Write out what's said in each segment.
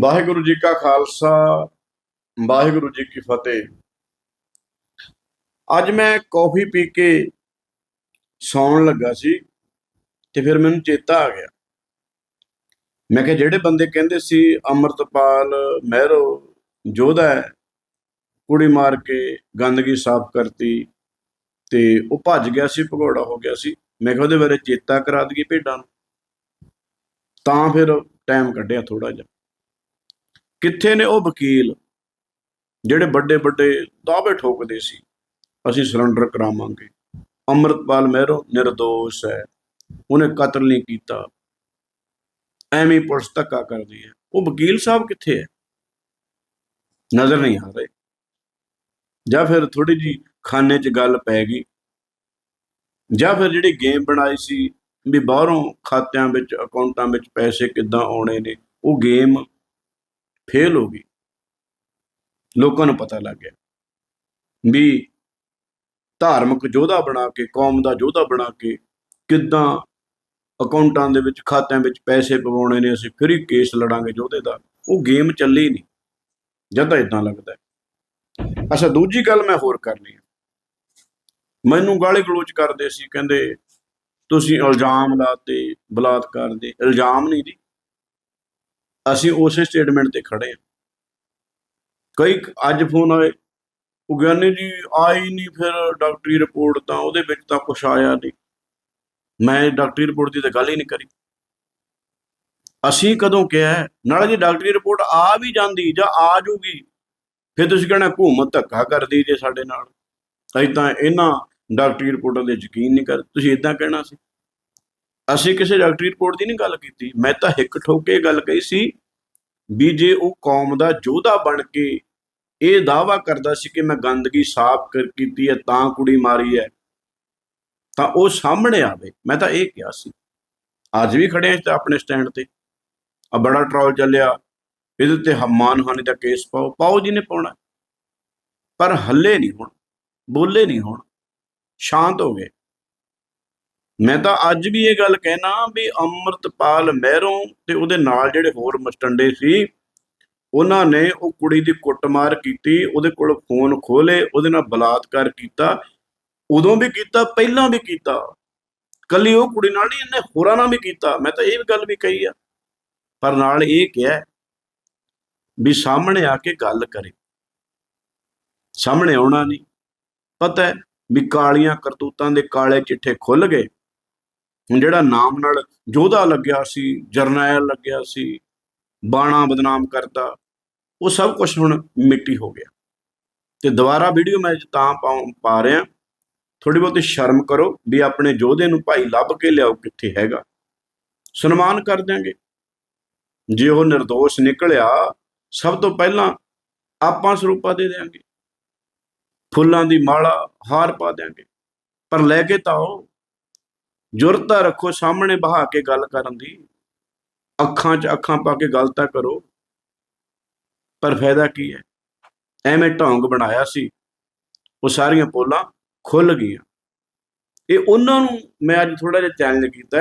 ਵਾਹਿਗੁਰੂ ਜੀ ਕਾ ਖਾਲਸਾ, ਵਾਹਿਗੁਰੂ ਜੀ ਕੀ ਫਤਿਹ। ਅੱਜ ਮੈਂ ਕੌਫੀ ਪੀ ਕੇ ਸੌਣ ਲੱਗਾ ਸੀ ਤੇ ਫਿਰ ਮੈਨੂੰ ਚੇਤਾ ਆ ਗਿਆ। ਮੈਂ ਕਿਹਾ, ਜਿਹੜੇ ਬੰਦੇ ਕਹਿੰਦੇ ਸੀ, ਅਮਰਤਪਾਲ ਮਹਿਰੋ ਜੋਧਾ ਕੁੜੀ ਮਾਰ ਕੇ ਗੰਦਗੀ ਸਾਫ਼ ਕਰਤੀ ਤੇ ਉਹ ਭੱਜ ਗਿਆ ਸੀ, ਭਗੌੜਾ ਹੋ ਗਿਆ ਸੀ। ਮੈਂ ਕਿਹਾ, ਉਹਦੇ ਬਾਰੇ ਚੇਤਾ ਕਰਾ ਦਈਏ ਭੇਡਾਂ ਨੂੰ। ਤਾਂ ਫਿਰ ਟਾਈਮ ਕੱਢਿਆ ਥੋੜਾ ਜਿਹਾ। ਕਿੱਥੇ ਨੇ ਉਹ ਵਕੀਲ? ਜਿਹੜੇ ਵੱਡੇ ਵੱਡੇ ਦਾਅਵੇ ਠੋਕਦੇ ਸੀ। ਅਸੀਂ ਸਰੈਂਡਰ ਕਰਾਵਾਂਗੇ। ਅੰਮ੍ਰਿਤਪਾਲ ਮਹਿਰੋ ਨਿਰਦੋਸ਼ ਹੈ। ਉਹਨੇ ਕਤਲ ਨਹੀਂ ਕੀਤਾ। ਐਵੇਂ ਪੁਲਿਸ ਧੱਕਾ ਕਰਦੀ ਹੈ। ਉਹ ਵਕੀਲ ਸਾਹਿਬ ਕਿੱਥੇ ਹੈ? ਨਜ਼ਰ ਨਹੀਂ ਆ ਰਹੇ। ਜਾਂ ਫਿਰ ਥੋੜੀ ਜੀ ਖਾਨੇ 'ਚ ਗੱਲ ਪੈ ਗਈ। ਜਾਂ ਫਿਰ ਜਿਹੜੀ ਗੇਮ ਬਣਾਈ ਸੀ ਵੀ ਬਾਹਰੋਂ ਖਾਤਿਆਂ ਵਿੱਚ, ਅਕਾਊਂਟਾਂ ਵਿੱਚ ਪੈਸੇ ਕਿੱਦਾਂ ਆਉਣੇ ਨੇ, ਉਹ ਗੇਮ ਫੇਲ ਹੋ ਗਈ। ਲੋਕਾਂ ਨੂੰ ਪਤਾ ਲੱਗ ਗਿਆ ਵੀ ਧਾਰਮਿਕ ਯੋਧਾ ਬਣਾ ਕੇ, ਕੌਮ ਦਾ ਯੋਧਾ ਬਣਾ ਕੇ ਕਿੱਦਾਂ ਅਕਾਊਂਟਾਂ ਦੇ ਵਿੱਚ, ਖਾਤਿਆਂ ਵਿੱਚ ਪੈਸੇ ਪਵਾਉਣੇ ਨੇ, ਅਸੀਂ ਫਿਰ ਹੀ ਕੇਸ ਲੜਾਂਗੇ ਯੋਧੇ ਦਾ। ਉਹ ਗੇਮ ਚੱਲੀ ਨਹੀਂ। ਜਦ ਤਾਂ ਇਦਾਂ ਲੱਗਦਾ ਅੱਛਾ, ਦੂਜੀ ਗੱਲ ਮੈਂ ਹੋਰ ਕਰਨੀ ਹੈ। ਮੈਨੂੰ ਗਾਲੀ ਗਲੋਚ ਕਰਦੇ ਸੀ, ਕਹਿੰਦੇ ਤੁਸੀਂ ਇਲਜ਼ਾਮ ਲਾਤੇ, ਬਲਾਤਕਾਰ ਦੇ, ਇਲਜ਼ਾਮ ਨਹੀਂ ਜੀ। ਅਸੀਂ ਉਸੇ ਸਟੇਟਮੈਂਟ ਤੇ ਖੜੇ ਹਾਂ। ਕਈ ਅੱਜ ਫੋਨ ਆਏ। ਉਹ ਗਿਆਨੀ ਜੀ, ਆਈ ਨਹੀਂ ਫਿਰ ਡਾਕਟਰੀ ਰਿਪੋਰਟ ਤਾਂ ਉਹਦੇ ਵਿੱਚ ਤਾਂ ਕੁਛ ਆਇਆ ਨਹੀਂ ਮੈਂ ਡਾਕਟਰੀ ਰਿਪੋਰਟ ਦੀ ਤਾਂ ਗੱਲ ਹੀ ਨਹੀਂ ਕਰੀ। ਅਸੀਂ ਕਦੋਂ ਕਿਹਾ ਨਾਲੇ ਜੇ ਡਾਕਟਰੀ ਰਿਪੋਰਟ ਆ ਵੀ ਜਾਂਦੀ ਜਾਂ ਆ ਜੂਗੀ, ਫਿਰ ਤੁਸੀਂ ਕਹਿਣਾ ਹਕੂਮਤ ਧੱਕਾ ਕਰਦੀ ਜੇ ਸਾਡੇ ਨਾਲ। ਅਸੀਂ ਤਾਂ ਇਹਨਾਂ ਡਾਕਟਰੀ ਰਿਪੋਰਟਾਂ ਦੇ ਯਕੀਨ ਨਹੀਂ ਕਰ ਤੁਸੀਂ ਇਦਾਂ ਕਹਿਣਾ ਸੀ। ਅਸੀਂ ਕਿਸੇ ਡਾਕਟਰੀ ਰਿਪੋਰਟ ਦੀ ਨਹੀਂ ਗੱਲ ਕੀਤੀ। ਮੈਂ ਤਾਂ ਹਿੱਕ ਠੋਕ ਕੇ ਗੱਲ ਕਹੀ ਸੀ ਵੀ ਜੇ ਉਹ ਕੌਮ ਦਾ ਯੋਧਾ ਬਣ ਕੇ ਇਹ ਦਾਵਾ ਕਰਦਾ ਸੀ ਕਿ ਮੈਂ ਗੰਦਗੀ ਸਾਫ਼ ਕਰ ਕੀਤੀ ਹੈ, ਤਾਂ ਕੁੜੀ ਮਾਰੀ ਹੈ, ਤਾਂ ਉਹ ਸਾਹਮਣੇ ਆਵੇ। ਮੈਂ ਤਾਂ ਇਹ ਕਿਹਾ ਸੀ। ਅੱਜ ਵੀ ਖੜੇ ਹਾਂ ਆਪਣੇ ਸਟੈਂਡ ਤੇ। ਆ ਬੜਾ ਟਰੋਲ ਚੱਲਿਆ। ਇਹਦੇ ਤੇ ਹ- ਮਾਨਹਾਨੀ ਦਾ ਕੇਸ ਪਾਓ। ਪਾਓ ਜੀ ਨੇ ਪਾਉਣਾ। ਪਰ ਹੱਲੇ ਨਹੀਂ ਹੁਣ। ਬੋਲੇ ਨਹੀਂ ਹੁਣ। ਸ਼ਾਂਤ ਹੋ ਗਏ। ਮੈਂ ਤਾਂ ਅੱਜ ਵੀ ਇਹ ਗੱਲ ਕਹਿਣਾ ਵੀ ਅੰਮ੍ਰਿਤਪਾਲ ਮਹਿਰੋਂ ਤੇ ਉਹਦੇ ਨਾਲ ਜਿਹੜੇ ਹੋਰ ਮਸਟੰਡੇ ਸੀ, ਉਹਨਾਂ ਨੇ ਉਹ ਕੁੜੀ ਦੀ ਕੁੱਟਮਾਰ ਕੀਤੀ, ਉਹਦੇ ਕੋਲ ਫੋਨ ਖੋਲੇ ਉਹਦੇ ਨਾਲ ਬਲਾਤਕਾਰ ਕੀਤਾ, ਉਦੋਂ ਵੀ ਕੀਤਾ, ਪਹਿਲਾਂ ਵੀ ਕੀਤਾ। ਕੱਲੀ ਉਹ ਕੁੜੀ ਨਾਲ ਨਹੀਂ, ਇਹਨੇ ਹੋਰਾਂ ਨਾਲ ਵੀ ਕੀਤਾ। ਮੈਂ ਤਾਂ ਇਹ ਵੀ ਗੱਲ ਵੀ ਕਹੀ ਆ। ਪਰ ਨਾਲ ਇਹ ਕਿਹਾ ਵੀ ਸਾਹਮਣੇ ਆ ਕੇ ਗੱਲ ਕਰੇ। ਸਾਹਮਣੇ ਆਉਣਾ ਨਹੀਂ। ਪਤਾ ਹੈ ਵੀ ਕਾਲੀਆਂ ਕਰਤੂਤਾਂ ਦੇ ਕਾਲੇ ਚਿੱਠੇ ਖੁੱਲ ਗਏ। ਜਿਹੜਾ ਨਾਮ ਨਾਲ ਯੋਧਾ ਲੱਗਿਆ ਸੀ, ਜਰਨੈਲ ਲੱਗਿਆ ਸੀ, ਬਾਣਾ ਬਦਨਾਮ ਕਰਦਾ ਉਹ ਸਭ ਕੁਝ ਹੁਣ ਮਿੱਟੀ ਹੋ ਗਿਆ। ਤੇ ਦੁਬਾਰਾ ਵੀਡੀਓ ਮੈਂ ਤਾਂ ਪਾਉ- ਪਾ ਰਿਹਾ ਥੋੜੀ ਬਹੁਤੀ ਸ਼ਰਮ ਕਰੋ ਵੀ ਆਪਣੇ ਯੋਧੇ ਨੂੰ ਭਾਈ ਲੱਭ ਕੇ ਲਿਆਓ ਕਿੱਥੇ ਹੈਗਾ। ਸਨਮਾਨ ਕਰ ਦਿਆਂਗੇ। ਜੇ ਉਹ નિર્ਦੋਸ਼ ਨਿਕਲਿਆ, ਸਭ ਤੋਂ ਪਹਿਲਾਂ ਆਪਾਂ ਸਰੂਪਾ ਦੇ ਦਿਆਂਗੇ। ਫੁੱਲਾਂ ਦੀ ਮਾਲਾ, ਹਾਰ ਪਾ ਦਿਆਂਗੇ। ਪਰ ਲੈ ਕੇ ਤਾਂ ਉਹ ਜੁਰਤਾ ਰੱਖੋ, ਸਾਹਮਣੇ ਬਹਾ ਕੇ ਗੱਲ ਕਰਨ ਦੀ। ਅੱਖਾਂ 'ਚ ਅੱਖਾਂ ਪਾ ਕੇ ਗੱਲ ਤਾਂ ਕਰੋ। ਪਰ ਫਾਇਦਾ ਕੀ ਹੈ? ਐਵੇਂ ਢੋਂਗ ਬਣਾਇਆ ਸੀ, ਉਹ ਸਾਰੀਆਂ ਪੋਲਾਂ ਖੁੱਲ ਗਈਆਂ। ਇਹ ਉਹਨਾਂ ਨੂੰ ਮੈਂ ਅੱਜ ਥੋੜਾ ਜਿਹਾ ਚੈਲੰਜ ਕੀਤਾ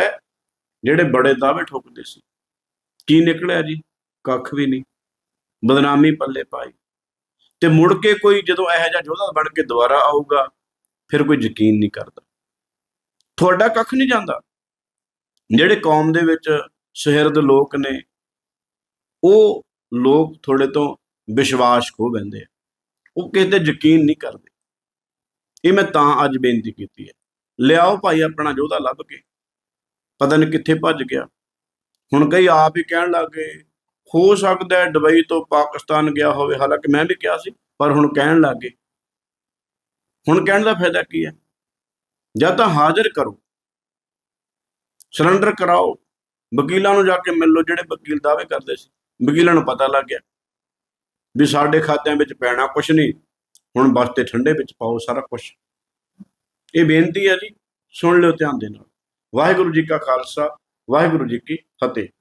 ਜਿਹੜੇ ਬੜੇ ਦਾਅਵੇ ਠੋਕਦੇ ਸੀ। ਕੀ ਨਿਕਲਿਆ ਜੀ? ਕੱਖ ਵੀ ਨਹੀਂ। ਬਦਨਾਮੀ ਪੱਲੇ ਪਾਈ। ਤੇ ਮੁੜ ਕੇ ਕੋਈ ਜਦੋਂ ਇਹੋ ਜਿਹਾ ਯੋਧਾ ਬਣ ਕੇ ਦੁਬਾਰਾ ਆਊਗਾ, ਫਿਰ ਕੋਈ ਯਕੀਨ ਨਹੀਂ ਕਰਦਾ। ਤੁਹਾਡਾ ਕੱਖ ਨਹੀਂ ਜਾਂਦਾ। ਜਿਹੜੇ ਕੌਮ ਦੇ ਵਿੱਚ ਸ਼ਹਿਰਦ ਲੋਕ ਨੇ, ਉਹ ਲੋਕ ਥੋੜੇ ਤੋਂ ਵਿਸ਼ਵਾਸ ਖੋ ਬੈਂਦੇ ਆ। ਉਹ ਕਿਸੇ ਤੇ ਯਕੀਨ ਨਹੀਂ ਕਰਦੇ। ਇਹ ਮੈਂ ਤਾਂ ਅੱਜ ਬੇਨਤੀ ਕੀਤੀ ਹੈ। ਲਿਆਓ ਭਾਈ ਆਪਣਾ ਯੋਧਾ ਲੱਭ ਕੇ। ਪਤਾ ਨਹੀਂ ਕਿੱਥੇ ਭੱਜ ਗਿਆ। ਹੁਣ ਕਈ ਆਪ ਹੀ ਕਹਿਣ ਲੱਗ ਗਏ, ਹੋ ਸਕਦਾ ਹੈ ਦੁਬਈ ਤੋਂ ਪਾਕਿਸਤਾਨ ਗਿਆ ਹੋਵੇ। ਹਾਲਾਂਕਿ ਮੈਂ ਵੀ ਕਿਹਾ ਸੀ, ਪਰ ਹੁਣ ਕਹਿਣ ਲੱਗ ਗਏ। ਹੁਣ ਕਹਿਣ ਦਾ ਫਾਇਦਾ ਕੀ ਹੈ? ਜਾਂ ਤਾਂ ਹਾਜ਼ਰ ਕਰੋ। ਸਰੈਂਡਰ ਕਰਾਓ। ਵਕੀਲਾਂ ਨੂੰ ਜਾ ਕੇ ਮਿਲ ਲਓ, ਜਿਹੜੇ ਵਕੀਲ ਦਾਅਵੇ ਕਰਦੇ ਸੀ। ਵਕੀਲਾਂ ਨੂੰ ਪਤਾ ਲੱਗ ਗਿਆ ਵੀ ਸਾਡੇ ਖਾਤਿਆਂ ਵਿੱਚ ਪੈਣਾ ਕੁਛ ਨਹੀਂ। ਹੁਣ ਬਸ ਤੇ ਠੰਡੇ ਵਿੱਚ ਪਾਓ ਸਾਰਾ ਕੁਝ ਇਹ ਬੇਨਤੀ ਹੈ ਜੀ, ਸੁਣ ਲਿਓ ਧਿਆਨ ਦੇ ਨਾਲ। ਵਾਹਿਗੁਰੂ ਜੀ ਕਾ ਖਾਲਸਾ, ਵਾਹਿਗੁਰੂ ਜੀ ਕੀ ਫਤਿਹ।